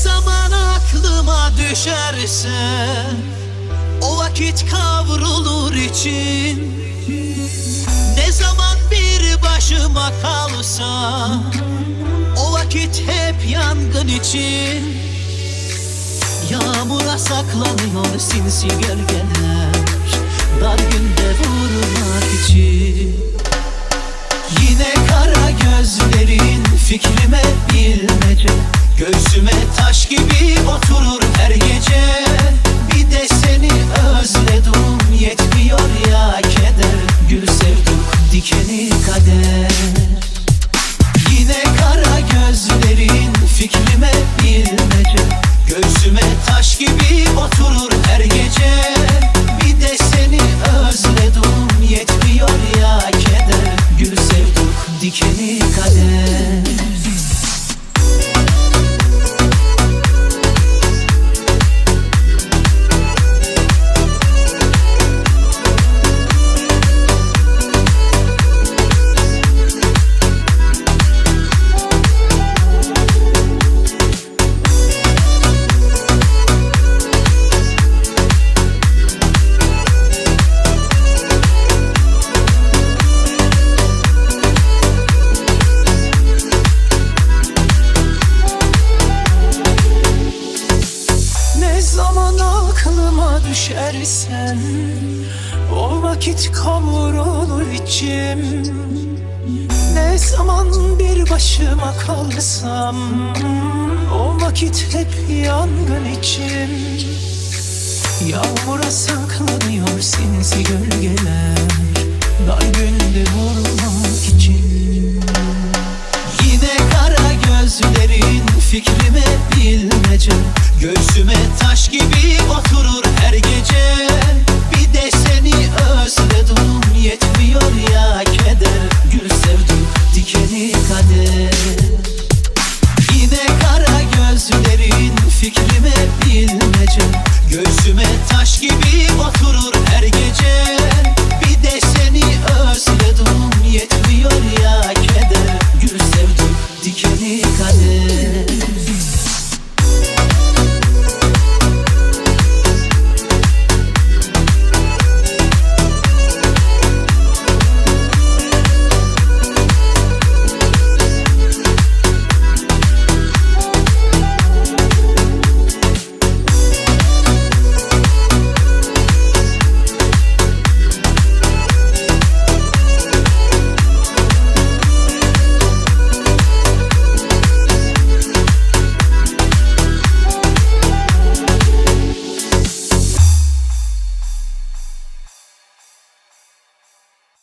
zaman aklıma düşerse O vakit kavrulur için. Ne zaman bir başıma kalsa O vakit hep yangın için. Yağmura saklanıyor sinsi gölgeler Dar günde vurmak için. Yine kara gözlerin fikrime bilmece Göğsüme taş gibi oturur her gece. Bir de seni özledim yetmiyor ya keder. Gül sevduk dikeni kader. Yine kara gözlerin fikrime bilmece Ne zaman aklıma düşersen O vakit kavrulur içim. Ne zaman bir başıma kalsam O vakit hep yangın içim. Yağmura saklanıyor sinsi gölgeler Dar günde vurmak için. Yine kara gözlerin fikrime bilmece Göğsüme taş gibi oturur her gece. Bir de seni özledim yetmiyor ya keder. Gül sevduk dikeni kader. Yine kara gözlerin fikrime bilmece. Göğsüme taş gibi